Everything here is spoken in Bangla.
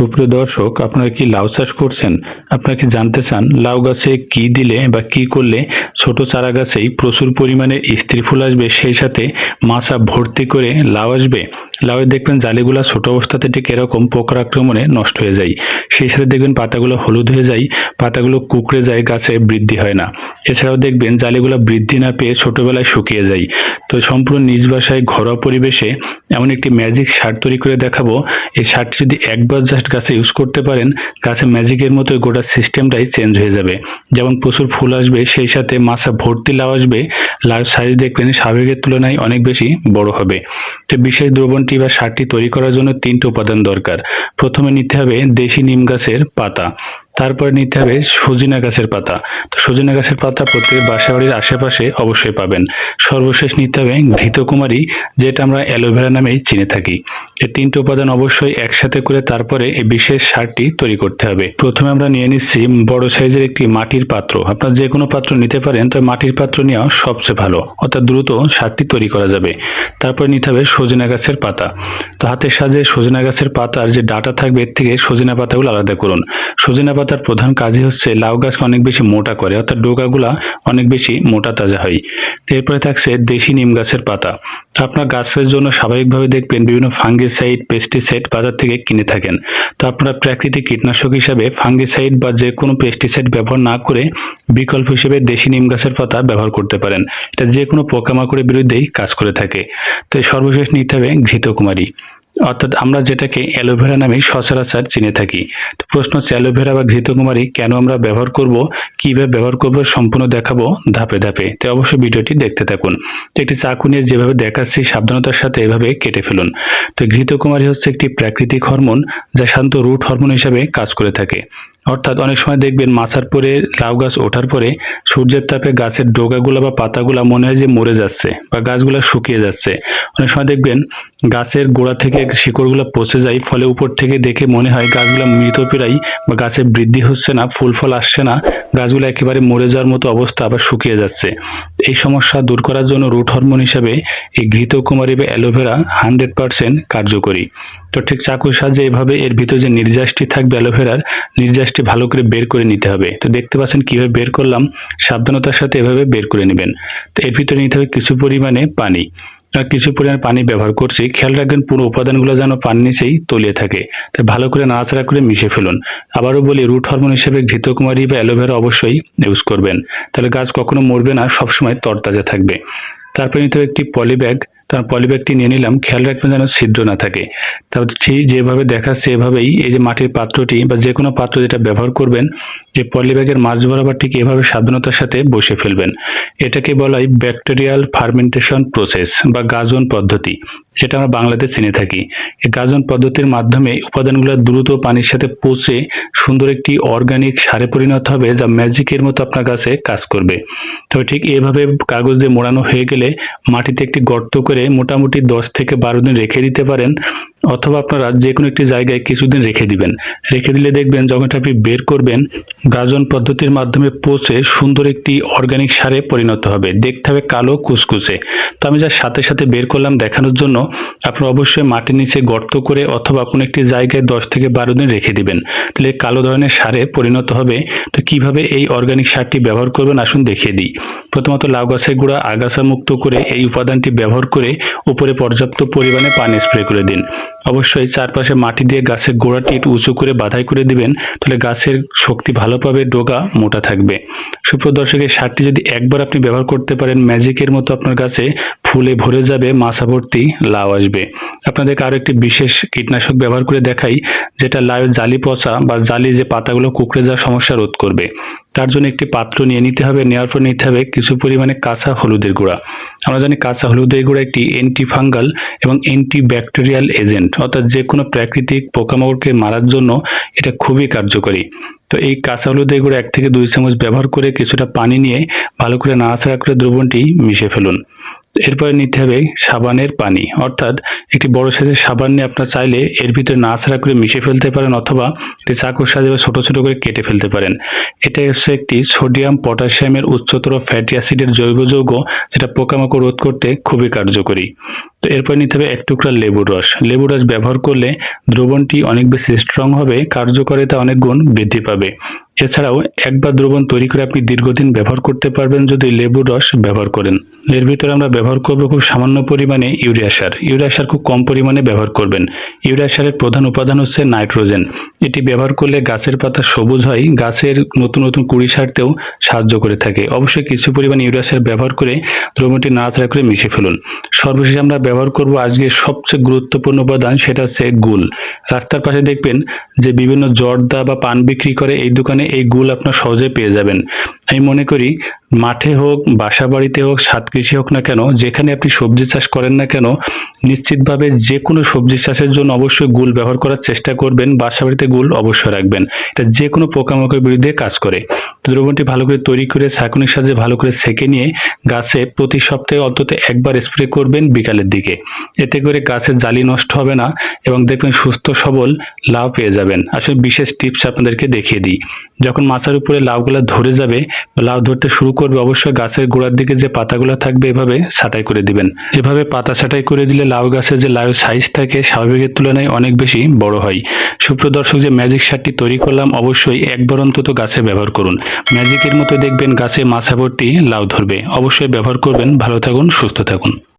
সুপ্রিয় দর্শক, আপনারা কি লাউ চাষ করছেন? আপনারা কি জানতে চান লাউ গাছে কি দিলে বা কি করলে ছোট চারা গাছেই প্রচুর পরিমাণে স্ত্রী ফুল আসবে? সেই সাথে মাছা ভর্তি করে লাউ আসবে? লাউয়ে দেখবেন জালিগুলা ছোট অবস্থাতে ঠিক এরকম পোকার আক্রমণে নষ্ট হয়ে যায়। সেই সাথে দেখবেন পাতাগুলো হলুদ হয়ে যায়, পাতাগুলো কুকড়ে যায়, গাছে বৃদ্ধি হয় না। এছাড়াও দেখবেন জালিগুলো বৃদ্ধি না পেয়ে ছোটবেলায় শুকিয়ে যায়। তো সম্পূর্ণ নিজ বাসায় ঘরোয়া পরিবেশে এমন একটি ম্যাজিক সার তৈরি করে দেখাবো। এই সারটি যদি একবার জাস্ট গাছে ইউজ করতে পারেন, গাছে ম্যাজিকের মতো গোটা সিস্টেমটাই চেঞ্জ হয়ে যাবে। যেমন প্রচুর ফুল আসবে, সেই সাথে মাছা ভর্তি লাউ আসবে। লাউ সাইজ দেখবেন স্বাভাবিকের তুলনায় অনেক বেশি বড় হবে। তো বিশেষ দ্রবণটি বা সারটি তৈরি করার জন্য তিনটি উপাদান দরকার। প্রথমে নিতে হবে দেশি নিম গাছের পাতা। তারপরে নিতে হবে সজিনা গাছের পাতা। তো সজিনা গাছের পাতা প্রত্যেক বাসা বাড়ির আশেপাশে অবশ্যই পাবেন। সর্বশেষ নিতে হবে ঘৃতকুমারী, যেটা আমরা অ্যালোভেরা নামেই চিনে থাকি। এই তিনটে উপাদান অবশ্যই একসাথে করে তারপরে এই বিশেষ সারটি তৈরি করতে হবে। প্রথমে আমরা নিয়ে নিচ্ছি বড় সাইজের একটি মাটির পাত্র। আপনার যে কোনো পাত্র নিতে পারেন, তবে মাটির পাত্র নেওয়া সবচেয়ে ভালো। অর্থাৎ দ্রুত সারটি তৈরি করা যাবে। তারপরে নিতে হবে সজিনা গাছের পাতা। তো হাতের সাহায্যে সজিনা গাছের পাতার যে ডাটা থাকবে, এর থেকে সজিনা পাতাগুলো আলাদা করুন। সজিনা পাতার প্রধান কাজই হচ্ছে লাউ গাছকে অনেক বেশি মোটা করে, অর্থাৎ ডোকাগুলা অনেক বেশি মোটা তাজা হয়। এরপরে থাকছে দেশি নিম গাছের পাতা। আপনার গাছের জন্য স্বাভাবিকভাবে দেখবেন বিভিন্ন ফাঙ্গিসাইড, পেস্টিসাইড বাজার থেকে কিনে থাকেন। তো আপনারা প্রাকৃতিক কীটনাশক হিসাবে ফাঙ্গিসাইড বা যে কোনো পেস্টিসাইড ব্যবহার না করে বিকল্প হিসেবে দেশি নিম গাছের পাতা ব্যবহার করতে পারেন। এটা যে কোনো পোকামাকড়ের বিরুদ্ধেই কাজ করে থাকে। তো সর্বশেষ নিতে হবে ঘৃতকুমারী। অর্থাৎ আমরা যেটাকে অ্যালোভেরা নামে সচরাচর চিনে থাকি। তো প্রশ্ন হচ্ছে অ্যালোভেরা বা ঘৃতকুমারী কেন আমরা ব্যবহার করব? কীভাবে ব্যবহার করব? সম্পূর্ণ দেখাবো ধাপে ধাপে। তো অবশ্যই ভিডিওটি দেখতে থাকুন। তো একটি চাকু নিয়ে যেভাবে দেখাচ্ছি, সাবধানতার সাথে এভাবে কেটে ফেলুন। তো ঘৃতকুমারী হচ্ছে একটি প্রাকৃতিক হরমোন যা শান্ত রুট হরমোন হিসাবে কাজ করে থাকে। অর্থাৎ অনেক সময় দেখবেন মাছার পরে লাউ গাছ ওঠার পরে সূর্যের তাপে গাছের ডোগাগুলো বা পাতাগুলা মনে হয় যে মরে যাচ্ছে বা গাছগুলো শুকিয়ে যাচ্ছে। অনেক সময় দেখবেন গাছের গোড়া থেকে শিকড়গুলো পচে যায়, ফলে উপর থেকে দেখে মনে হয় গাছগুলো মৃত প্রায় বা গাছের বৃদ্ধি হচ্ছে না, ফুল ফল আসছে না, গাছগুলো একেবারে মরে যাওয়ার মতো অবস্থা আবার শুকিয়ে যাচ্ছে। এই সমস্যা দূর করার জন্য রুট হরমোন হিসেবে এই ঘৃতকুমারী বা অ্যালোভেরা হান্ড্রেড পারসেন্ট কার্যকরী। তো ঠিক চাকুর সাহায্যে এভাবে এর ভিতরে যে নির্যাসটি থাকবে অ্যালোভেরার নির্যাসটি ভালো করে বের করে নিতে হবে। তো দেখতে পাচ্ছেন কীভাবে বের করলাম, সাবধানতার সাথে এভাবে বের করে নেবেন। তো এর ভিতরে নিতে হবে কিছু পরিমাণে পানি। কিছু পরিমাণ পানি ব্যবহার করছি। খেয়াল রাখবেন পুরো উপাদানগুলো যেন পানি নিচেই তলিয়ে থাকে। তাই ভালো করে নাড়াচাড়া করে মিশে ফেলুন। আবারও বলি রুট হরমোন হিসেবে ঘৃতকুমারী বা অ্যালোভেরা অবশ্যই ইউজ করবেন। তাহলে গাছ কখনো মরবে না, সবসময় তরতাজা থাকবে। তারপরে নিতে একটি পলি ব্যাগ তার পলিব্যাগটি নিয়ে নিলাম। খেয়াল রাখবেন যেন ছিদ্র না থাকে। তারপর সেই যেভাবে দেখাচ্ছে এভাবেই এই যে মাটির পাত্রটি বা যে কোনো পাত্র যেটা ব্যবহার করবেন যে পলিব্যাগের মাছ বরাবর ঠিক এভাবে সাবধানতার সাথে বসে ফেলবেন। এটাকে বলা হয় ব্যাকটেরিয়াল ফার্মেন্টেশন প্রসেস বা গাজন পদ্ধতি। যেটা আমরা বাংলাতে চিনে থাকি। গাজন পদ্ধতির মাধ্যমে উপাদানগুলো দ্রুত পানির সাথে পচে সুন্দর একটি অর্গানিক সারে পরিণত হবে যা ম্যাজিকের মতো আপনার কাছে কাজ করবে। তবে ঠিক এভাবে কাগজ দিয়ে মোড়ানো হয়ে গেলে মাটিতে একটি গর্ত করে মোটামুটি দশ থেকে বারো দিন রেখে দিতে পারেন। অথবা আপনারা যে কোনো একটি জায়গায় কিছুদিন রেখে দিবেন। রেখে দিলে দেখবেন যখন এটা আপনি বের করবেন, গাজন পদ্ধতির মাধ্যমে পচে সুন্দর একটি অর্গানিক সারে পরিণত হবে। দেখতে হবে কালো কুচকুচে তো আমি যা সাথে সাথে বের করলাম দেখানোর জন্য, আপনারা অবশ্যই মাটির নিচে গর্ত করে অথবা কোনো একটি জায়গায় দশ থেকে বারো দিন রেখে দিবেন। তাহলে কালো ধরনের সারে পরিণত হবে। তো কীভাবে এই অর্গানিক সারটি ব্যবহার করবেন আসুন দেখিয়ে দিই। প্রথমত লাউ গাছের গুঁড়া আগাছা মুক্ত করে এই উপাদানটি ব্যবহার করে উপরে পর্যাপ্ত পরিমাণে পানি স্প্রে করে দিন। অবশ্যই চারপাশে মাটি দিয়ে গাছের গোড়াটি একটু উঁচু করে বাধাই করে দিবেন, তাহলে গাছের শক্তি ভালো পাবে, ডোগা মোটা থাকবে। সুপ্রদর্শকের সারটি যদি একবার আপনি ব্যবহার করতে পারেন ম্যাজিকের মতো আপনার কাছে ফুলে ভরে যাবে মাছা ভর্তি লাউ আসবে। আপনাদেরকে আরও একটি বিশেষ কীটনাশক ব্যবহার করে দেখাই, যেটা লাউয়ের জালি পচা বা জালি যে পাতাগুলো কুকড়ে যাওয়ার সমস্যা রোধ করবে। তার জন্য একটি পাত্র নিয়ে নিতে হবে, নেওয়ার পর নিতে হবে কিছু পরিমাণে কাঁচা হলুদের গুঁড়া। আমরা জানি কাঁচা হলুদের গুঁড়া একটি অ্যান্টি ফাঙ্গাল এবং অ্যান্টি ব্যাকটেরিয়াল এজেন্ট অর্থাৎ যে কোনো প্রাকৃতিক পোকামাকড়কে মারার জন্য এটা খুবই কার্যকরী। তো এই কাঁচা হলুদের গুঁড়া এক থেকে দুই চামচ ব্যবহার করে কিছুটা পানি নিয়ে ভালো করে নাড়াচাড়া করে দ্রবণটি মিশে ফেলুন। এরপরে নিতে হবে সাবানের পানি। অর্থাৎ একটি বড় সাইজের সাবান নিয়ে আপনার চাইলে এর ভিতরে ছাড়া করে মিশে ফেলতে পারেন অথবা একটি চাকুর সাহায্যে ছোট ছোট করে কেটে ফেলতে পারেন। এটা হচ্ছে একটি সোডিয়াম পটাশিয়ামের উচ্চতর ফ্যাটি অ্যাসিডের জৈব যৌগ, যেটা পোকামাকড় রোধ করতে খুবই কার্যকরী। তো এরপর নিতে হবে এক টুকরা লেবুর রস। লেবুর রস ব্যবহার করলে দ্রবণটি অনেক বেশি স্ট্রং হবে, কার্যকারিতা অনেক গুণ বৃদ্ধি পাবে। এছাড়াও একবার দ্রবণ তৈরি করে আপনি দীর্ঘদিন ব্যবহার করতে পারবেন যদি লেবুর রস ব্যবহার করেন। এর ভিতরে আমরা ব্যবহার করব খুব সামান্য পরিমাণে ইউরিয়া সার। ইউরিয়া সার খুব কম পরিমাণে ব্যবহার করবেন। ইউরিয়া সারের প্রধান উপাদান হচ্ছে নাইট্রোজেন। এটি ব্যবহার করলে গাছের পাতা সবুজ হয়, গাছের নতুন নতুন কুড়ি সারতেও সাহায্য করে থাকে। অবশ্যই কিছু পরিমাণ ইউরিয়া সার ব্যবহার করে দ্রবণটি নাড়াচাড়া করে মিশে ফেলুন। সর্বশেষ আমরা ব্যবহার করব আজকে সবচেয়ে গুরুত্বপূর্ণ উপাদান, সেটা হচ্ছে গুল। রাস্তার পাশে দেখবেন যে বিভিন্ন জর্দা বা পান বিক্রি করে এই দোকানে এই গুল আপনার সহজে পেয়ে যাবেন। আমি মনে করি মাঠে হোক বাসা বাড়িতে হোক সাত কৃষি হোক না কেন, যেখানে আপনি সবজি চাষ করেন না কেন, নিশ্চিতভাবে যে কোনো সবজি চাষের জন্য অবশ্যই গুল ব্যবহার করার চেষ্টা করবেন বাসা বাড়িতে গুল অবশ্যই রাখবেন। এটা যে কোনো পোকামাকড়ের বিরুদ্ধে কাজ করে। দ্রবণটি ভালো করে তৈরি করে ছাঁকুনির সাহায্যে ভালো করে সেকে নিয়ে গাছে প্রতি সপ্তাহে অন্তত একবার স্প্রে করবেন, বিকালের দিকে। এতে করে গাছের জালি নষ্ট হবে না এবং দেখবেন সুস্থ সবল লাউ পেয়ে যাবেন। আসলে বিশেষ টিপস আপনাদেরকে দেখিয়ে দিই। যখন মাচার উপরে লাউগুলা ধরে যাবে লাউ ধরতে শুরু করবে, অবশ্যই গাছের গোড়ার দিকে যে পাতাগুলো থাকবে এভাবে ছাঁটাই করে দিবেন। এভাবে পাতা ছাঁটাই করে দিলে লাউ গাছের যে লাউ সাইজ থাকে স্বাভাবিকের তুলনায় অনেক বেশি বড় হয়। সুপ্রিয় দর্শক, যে ম্যাজিক সারটি তৈরি করলাম, অবশ্যই একবার অন্তত গাছে ব্যবহার করুন। ম্যাজিকের মতো দেখবেন গাছে মাছা ভর্তি লাউ ধরবে। অবশ্যই ব্যবহার করবেন। ভালো থাকুন, সুস্থ থাকুন।